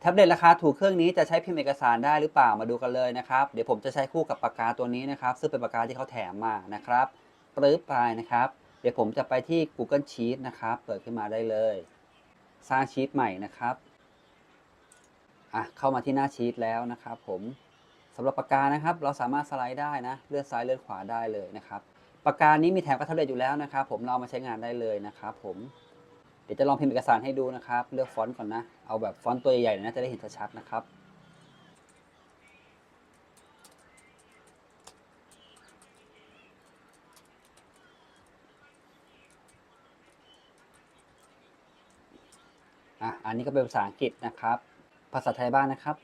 แท็บเล็ตราคาถูกเครื่องนี้จะใช้พิมพ์เอกสารได้หรือเปล่ามาดูกันเลยนะครับ เดี๋ยวผมจะใช้คู่กับปากกาตัวนี้นะครับ ซึ่งเป็นปากกาที่เขาแถมมานะครับปรื๊บไปนะครับ เดี๋ยวผมจะไปที่ Google Sheet นะครับ เปิดขึ้นมาได้เลย สร้างชีตใหม่นะครับอะเข้ามาที่หน้าชีตแล้วนะครับ ผมสำหรับปากกานะครับ เราสามารถสไลด์ได้นะ เลื่อนซ้ายเลื่อนขวาได้เลยนะครับปากกานี้มีแถมกับแท็บเล็ตอยู่แล้วนะครับ ผมเรามาใช้งานได้เลยนะครับ ผม ดี๋ยวจะลองพิมพ์เอกสารให้ดูนะครับ เลือกฟอนต์ก่อนนะ เอาแบบฟอนต์ตัวใหญ่ๆนะจะได้เห็นชัดๆนะครับอะอันนี้ก็เป็นภาษาอังกฤษนะครับ ภาษาไทยบ้างนะครับ